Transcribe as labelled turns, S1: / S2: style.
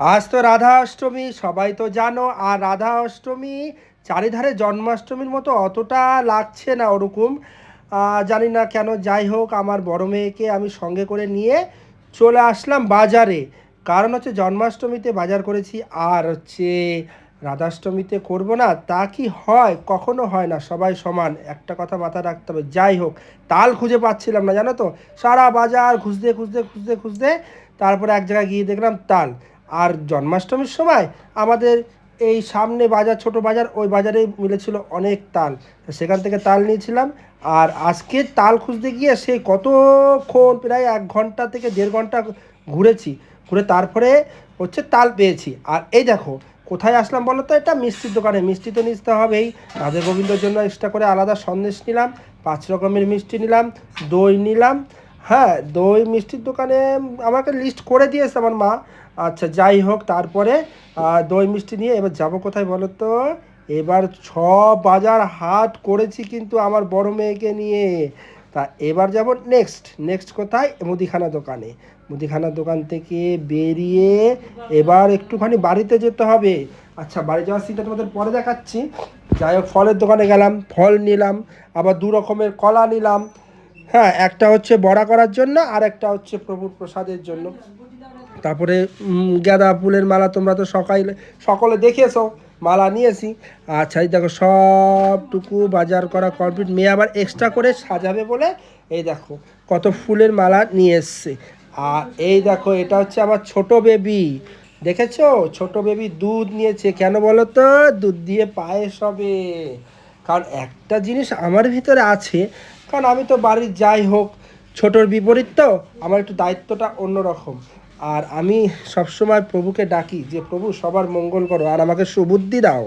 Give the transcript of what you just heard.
S1: আজ তো রাধা অষ্টমী সবাই তো জানো। আর রাধা অষ্টমী চারিধারে জন্মাষ্টমীর মতো অতটা লাগছে না ওরকম। জানি না কেন, যাই হোক, আমার বড় মেয়েকে আমি সঙ্গে করে নিয়ে চলে আসলাম বাজারে। কারণ হচ্ছে জন্মাষ্টমীতে বাজার করেছি। আর হচ্ছে রাধাষ্টমীতে করব না, তা কি হয়? কখনো হয় না, সবাই সমান। একটা কথা মাথায় রাখতে হবে। যাই হোক, তাল খুঁজে পাচ্ছিলাম না, জানো তো? সারা বাজার খুঁজতে খুঁজতে খুঁজতে খুঁজতে, তারপরে এক জায়গায় গিয়ে দেখলাম তাল। আর জন্মাষ্টমীর সময় আমাদের এই সামনে বাজার, ছোট বাজার, ওই বাজারে মিলেছিল অনেক তাল। সেখান থেকে তাল নিয়েছিলাম। আর আজকে তাল খুঁজতে গিয়ে সে কতক্ষণ, প্রায় এক ঘণ্টা থেকে দেড় ঘণ্টা ঘুরেছি। ঘুরে তারপরে হচ্ছে তাল পেয়েছি। আর এই দেখো, কোথায় আসলাম বলো তো? এটা মিষ্টির দোকানে। মিষ্টি তো নিতে হবেই। রাধা গোবিন্দর জন্য এক্সট্রা করে আলাদা সন্দেশ নিলাম, পাঁচ রকমের মিষ্টি নিলাম, দই নিলাম হ্যাঁ দই মিষ্টির দোকানে আমাকে লিস্ট করে দিয়েছে আমার মা। আচ্ছা যাই হোক, তারপরে দই মিষ্টি নিয়ে এবার যাব কোথায় বলো তো এবার ছ বাজার হাট করেছি কিন্তু আমার বড় মেয়েকে নিয়ে। তা এবার যাব নেক্সট নেক্সট কোথায়? মুদিখানা দোকানে। মুদিখানা দোকান থেকে বেরিয়ে এবার একটুখানি বাড়িতে যেতে হবে। আচ্ছা বাড়ি যাওয়ার সিনটা তোমাদের পরে দেখাচ্ছি। যাই হোক, ফলের দোকানে গেলাম, ফল নিলাম, আবার দু রকমের কলা নিলাম। হ্যাঁ একটা হচ্ছে বড়া করার জন্য, আর একটা হচ্ছে প্রভুর প্রসাদের জন্য। তারপরে গাঁদা ফুলের মালা তোমরা তো সকালে সকলে দেখেছ, মালা নিয়েছি। আচ্ছা এই দেখো, সবটুকু বাজার করা কমপ্লিট মেয়ে আবার এক্সট্রা করে সাজাবে বলে, এই দেখো, কত ফুলের মালা নিয়ে এসছে। আর এই দেখো, এটা হচ্ছে আমার ছোট বেবি দেখেছ? ছোট বেবি দুধ নিয়েছে। কেন বলো তো? দুধ দিয়ে পায়েস হবে। কারণ একটা জিনিস আমার ভিতরে আছে, কারণ আমি তো বাড়ির যাই হোক, ছোটোর বিপরীত তো, আমার একটু দায়িত্বটা অন্যরকম। আর আমি সবসময় প্রভুকে ডাকি যে, প্রভু, সবার মঙ্গল করো, আর আমাকে সুবুদ্ধি দাও।